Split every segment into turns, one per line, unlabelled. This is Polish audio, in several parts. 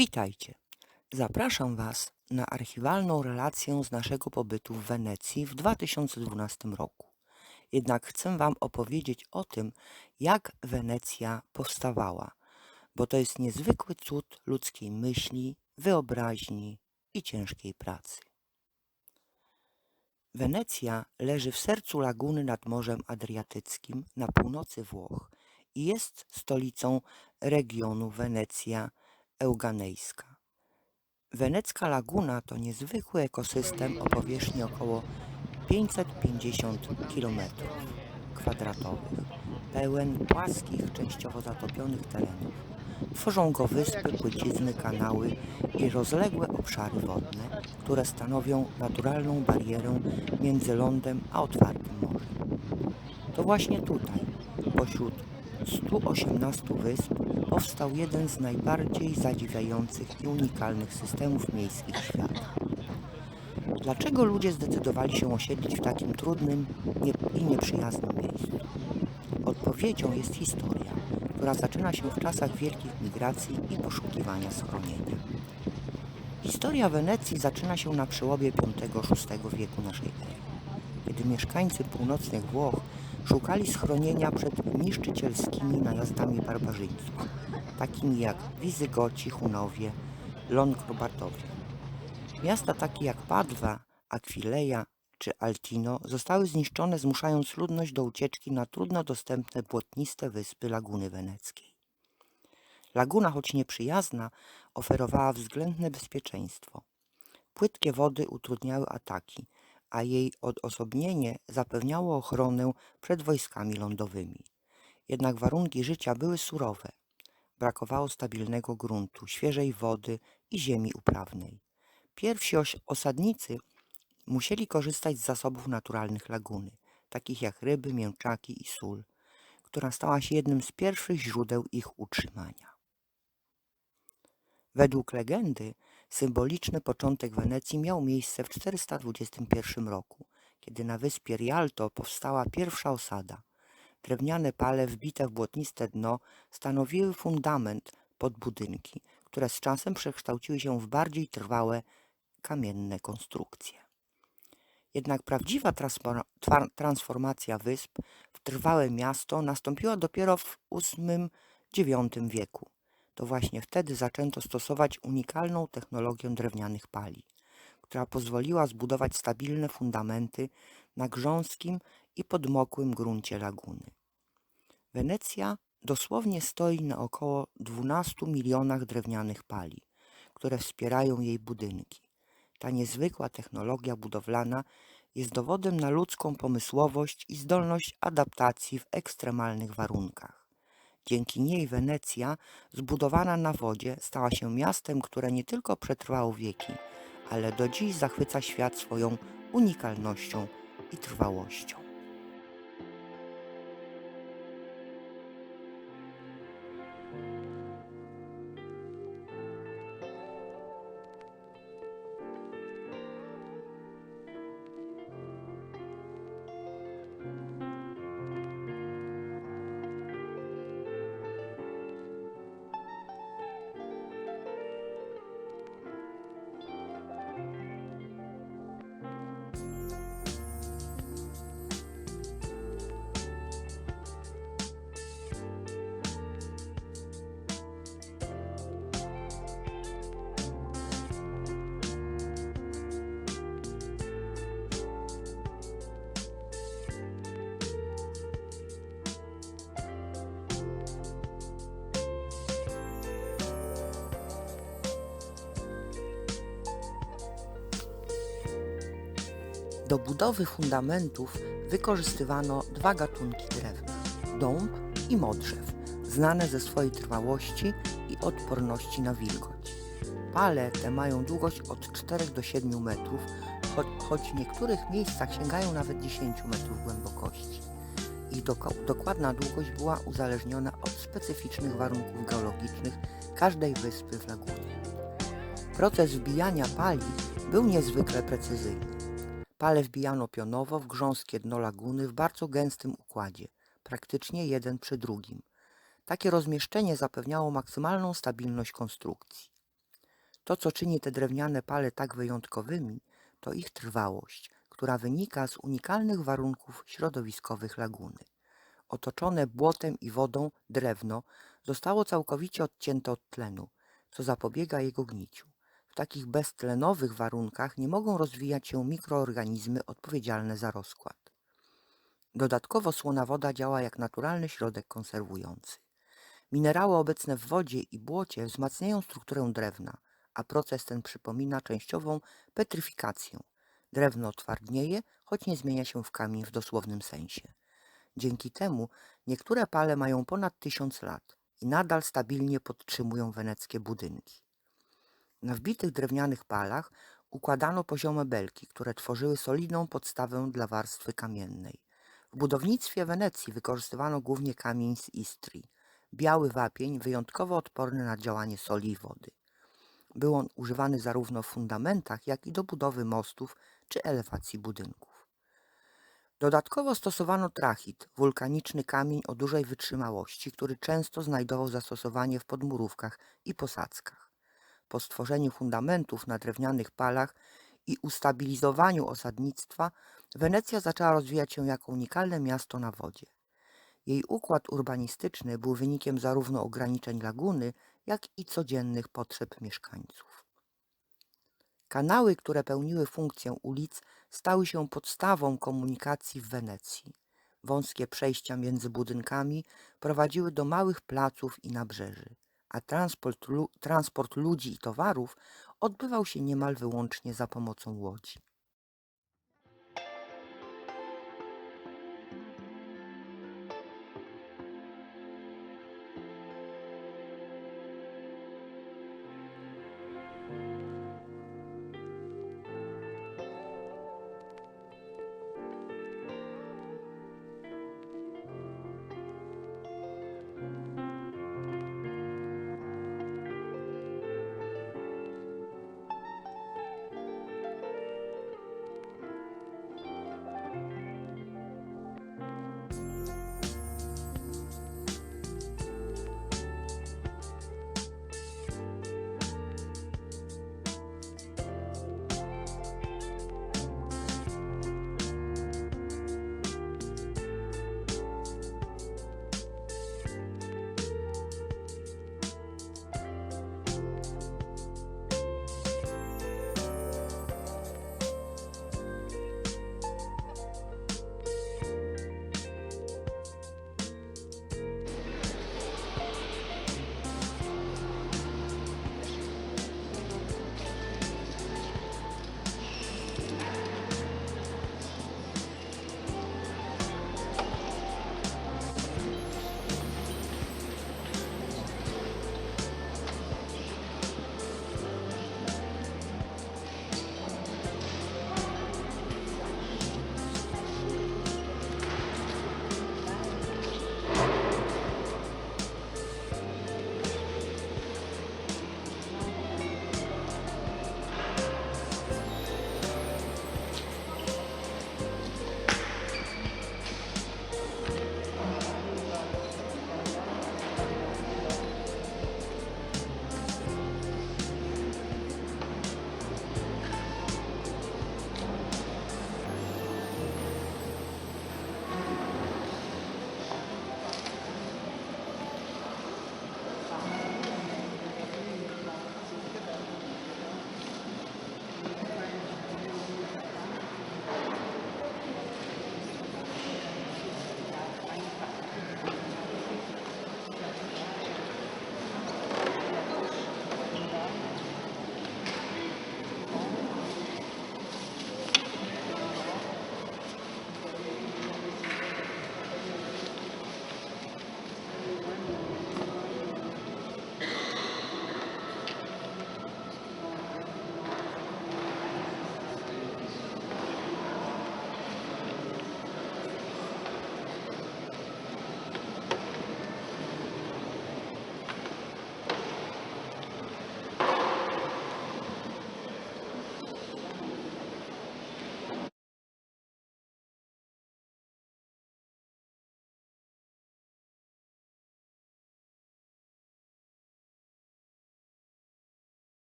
Witajcie. Zapraszam Was na archiwalną relację z naszego pobytu w Wenecji w 2012 roku. Jednak chcę Wam opowiedzieć o tym, jak Wenecja powstawała, bo to jest niezwykły cud ludzkiej myśli, wyobraźni i ciężkiej pracy. Wenecja leży w sercu laguny nad Morzem Adriatyckim na północy Włoch i jest stolicą regionu Wenecja Euganejska. Wenecka laguna to niezwykły ekosystem o powierzchni około 550 km kwadratowych, pełen płaskich, częściowo zatopionych terenów. Tworzą go wyspy, płycizny, kanały i rozległe obszary wodne, które stanowią naturalną barierę między lądem a otwartym morzem. To właśnie tutaj, pośród 118 wysp, powstał jeden z najbardziej zadziwiających i unikalnych systemów miejskich świata. Dlaczego ludzie zdecydowali się osiedlić w takim trudnym i nieprzyjaznym miejscu? Odpowiedzią jest historia, która zaczyna się w czasach wielkich migracji i poszukiwania schronienia. Historia Wenecji zaczyna się na przełomie V-VI wieku naszej ery, kiedy mieszkańcy północnych Włoch szukali schronienia przed niszczycielskimi najazdami barbarzyńców, takimi jak Wizygoci, Hunowie, Longobardowie. Miasta takie jak Padwa, Aquileia czy Altino zostały zniszczone, zmuszając ludność do ucieczki na trudno dostępne błotniste wyspy Laguny Weneckiej. Laguna, choć nieprzyjazna, oferowała względne bezpieczeństwo. Płytkie wody utrudniały ataki, a jej odosobnienie zapewniało ochronę przed wojskami lądowymi. Jednak warunki życia były surowe. Brakowało stabilnego gruntu, świeżej wody i ziemi uprawnej. Pierwsi osadnicy musieli korzystać z zasobów naturalnych laguny, takich jak ryby, mięczaki i sól, która stała się jednym z pierwszych źródeł ich utrzymania. Według legendy symboliczny początek Wenecji miał miejsce w 421 roku, kiedy na wyspie Rialto powstała pierwsza osada. Drewniane pale wbite w błotniste dno stanowiły fundament pod budynki, które z czasem przekształciły się w bardziej trwałe kamienne konstrukcje. Jednak prawdziwa transformacja wysp w trwałe miasto nastąpiła dopiero w VIII-IX wieku. To właśnie wtedy zaczęto stosować unikalną technologię drewnianych pali, która pozwoliła zbudować stabilne fundamenty na grząskim i podmokłym gruncie laguny. Wenecja dosłownie stoi na około 12 milionach drewnianych pali, które wspierają jej budynki. Ta niezwykła technologia budowlana jest dowodem na ludzką pomysłowość i zdolność adaptacji w ekstremalnych warunkach. Dzięki niej Wenecja, zbudowana na wodzie, stała się miastem, które nie tylko przetrwało wieki, ale do dziś zachwyca świat swoją unikalnością i trwałością. Do budowy fundamentów wykorzystywano dwa gatunki drewna: dąb i modrzew, znane ze swojej trwałości i odporności na wilgoć. Pale te mają długość od 4 do 7 metrów, choć, choć w niektórych miejscach sięgają nawet 10 metrów głębokości. Ich dokładna długość była uzależniona od specyficznych warunków geologicznych każdej wyspy w lagunie. Proces wbijania pali był niezwykle precyzyjny. Pale wbijano pionowo w grząskie dno laguny w bardzo gęstym układzie, praktycznie jeden przy drugim. Takie rozmieszczenie zapewniało maksymalną stabilność konstrukcji. To, co czyni te drewniane pale tak wyjątkowymi, to ich trwałość, która wynika z unikalnych warunków środowiskowych laguny. Otoczone błotem i wodą drewno zostało całkowicie odcięte od tlenu, co zapobiega jego gniciu. W takich beztlenowych warunkach nie mogą rozwijać się mikroorganizmy odpowiedzialne za rozkład. Dodatkowo słona woda działa jak naturalny środek konserwujący. Minerały obecne w wodzie i błocie wzmacniają strukturę drewna, a proces ten przypomina częściową petryfikację. Drewno twardnieje, choć nie zmienia się w kamień w dosłownym sensie. Dzięki temu niektóre pale mają ponad tysiąc lat i nadal stabilnie podtrzymują weneckie budynki. Na wbitych drewnianych palach układano poziome belki, które tworzyły solidną podstawę dla warstwy kamiennej. W budownictwie Wenecji wykorzystywano głównie kamień z Istrii, biały wapień wyjątkowo odporny na działanie soli i wody. Był on używany zarówno w fundamentach, jak i do budowy mostów czy elewacji budynków. Dodatkowo stosowano trachit, wulkaniczny kamień o dużej wytrzymałości, który często znajdował zastosowanie w podmurówkach i posadzkach. Po stworzeniu fundamentów na drewnianych palach i ustabilizowaniu osadnictwa, Wenecja zaczęła rozwijać się jako unikalne miasto na wodzie. Jej układ urbanistyczny był wynikiem zarówno ograniczeń laguny, jak i codziennych potrzeb mieszkańców. Kanały, które pełniły funkcję ulic, stały się podstawą komunikacji w Wenecji. Wąskie przejścia między budynkami prowadziły do małych placów i nabrzeży, a transport, transport ludzi i towarów odbywał się niemal wyłącznie za pomocą łodzi.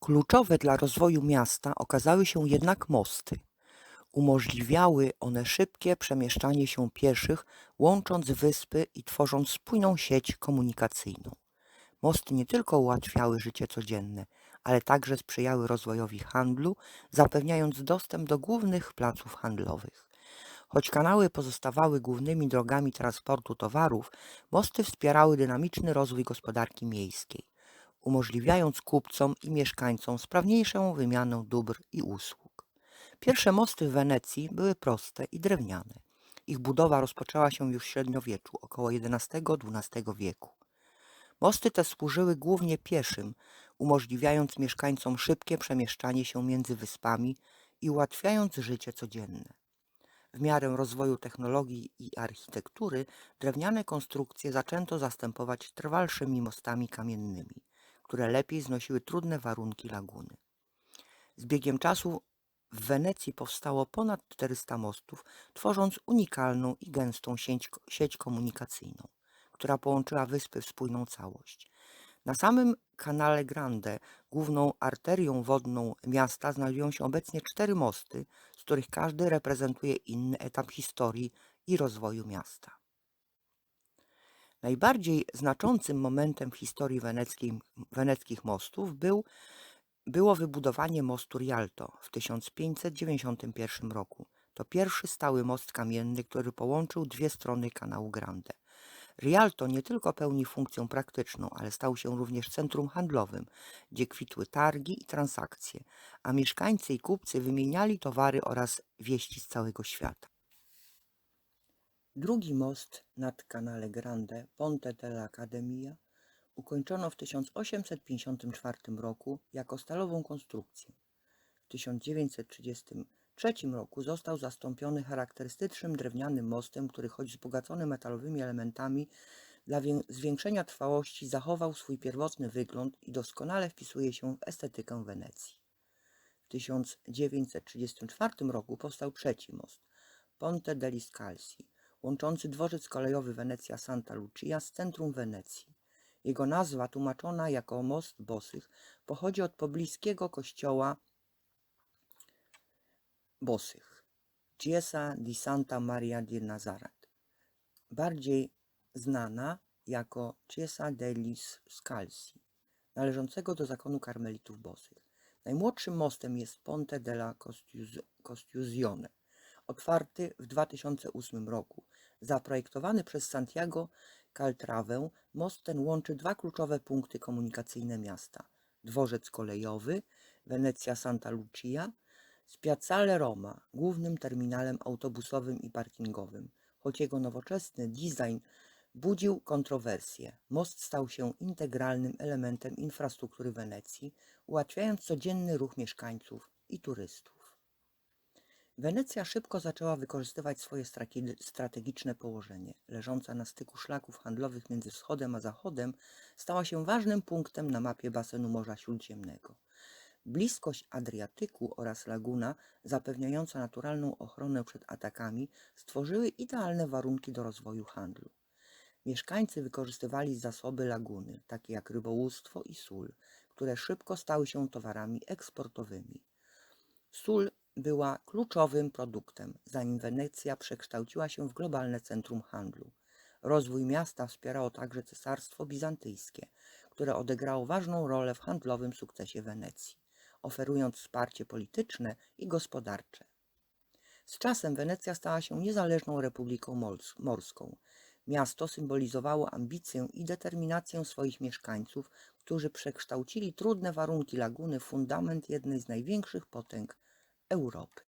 Kluczowe dla rozwoju miasta okazały się jednak mosty. Umożliwiały one szybkie przemieszczanie się pieszych, łącząc wyspy i tworząc spójną sieć komunikacyjną. Mosty nie tylko ułatwiały życie codzienne, ale także sprzyjały rozwojowi handlu, zapewniając dostęp do głównych placów handlowych. Choć kanały pozostawały głównymi drogami transportu towarów, mosty wspierały dynamiczny rozwój gospodarki miejskiej, umożliwiając kupcom i mieszkańcom sprawniejszą wymianę dóbr i usług. Pierwsze mosty w Wenecji były proste i drewniane. Ich budowa rozpoczęła się już w średniowieczu, około XI-XII wieku. Mosty te służyły głównie pieszym, umożliwiając mieszkańcom szybkie przemieszczanie się między wyspami i ułatwiając życie codzienne. W miarę rozwoju technologii i architektury drewniane konstrukcje zaczęto zastępować trwalszymi mostami kamiennymi, które lepiej znosiły trudne warunki laguny. Z biegiem czasu w Wenecji powstało ponad 400 mostów, tworząc unikalną i gęstą sieć, sieć komunikacyjną, która połączyła wyspy w spójną całość. Na samym kanale Grande, główną arterią wodną miasta, znajdują się obecnie cztery mosty, z których każdy reprezentuje inny etap historii i rozwoju miasta. Najbardziej znaczącym momentem w historii weneckich mostów był, było wybudowanie mostu Rialto w 1591 roku. To pierwszy stały most kamienny, który połączył dwie strony kanału Grande. Rialto nie tylko pełni funkcję praktyczną, ale stał się również centrum handlowym, gdzie kwitły targi i transakcje, a mieszkańcy i kupcy wymieniali towary oraz wieści z całego świata. Drugi most nad kanale Grande, Ponte della Accademia, ukończono w 1854 roku jako stalową konstrukcję. W 1933 roku został zastąpiony charakterystycznym drewnianym mostem, który choć wzbogacony metalowymi elementami dla wię- zwiększenia trwałości zachował swój pierwotny wygląd i doskonale wpisuje się w estetykę Wenecji. W 1934 roku powstał trzeci most, Ponte degli Scalzi, łączący dworzec kolejowy Wenecja Santa Lucia z centrum Wenecji. Jego nazwa, tłumaczona jako most bosych, pochodzi od pobliskiego kościoła bosych, Chiesa di Santa Maria di Nazaret, bardziej znana jako Chiesa degli Scalzi, należącego do zakonu karmelitów bosych. Najmłodszym mostem jest Ponte della Costius- Costituzione, otwarty w 2008 roku. Zaprojektowany przez Santiago Caltrawę, most ten łączy dwa kluczowe punkty komunikacyjne miasta. Dworzec kolejowy Wenecja Santa Lucia z Piazzale Roma, głównym terminalem autobusowym i parkingowym. Choć jego nowoczesny design budził kontrowersje, most stał się integralnym elementem infrastruktury Wenecji, ułatwiając codzienny ruch mieszkańców i turystów. Wenecja szybko zaczęła wykorzystywać swoje strategiczne położenie. Leżąca na styku szlaków handlowych między wschodem a zachodem, stała się ważnym punktem na mapie basenu Morza Śródziemnego. Bliskość Adriatyku oraz laguna, zapewniająca naturalną ochronę przed atakami, stworzyły idealne warunki do rozwoju handlu. Mieszkańcy wykorzystywali zasoby laguny, takie jak rybołówstwo i sól, które szybko stały się towarami eksportowymi. Sól była kluczowym produktem, zanim Wenecja przekształciła się w globalne centrum handlu. Rozwój miasta wspierało także Cesarstwo Bizantyjskie, które odegrało ważną rolę w handlowym sukcesie Wenecji, oferując wsparcie polityczne i gospodarcze. Z czasem Wenecja stała się niezależną republiką morską. Miasto symbolizowało ambicję i determinację swoich mieszkańców, którzy przekształcili trudne warunki laguny w fundament jednej z największych potęg Europy.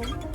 Thank you.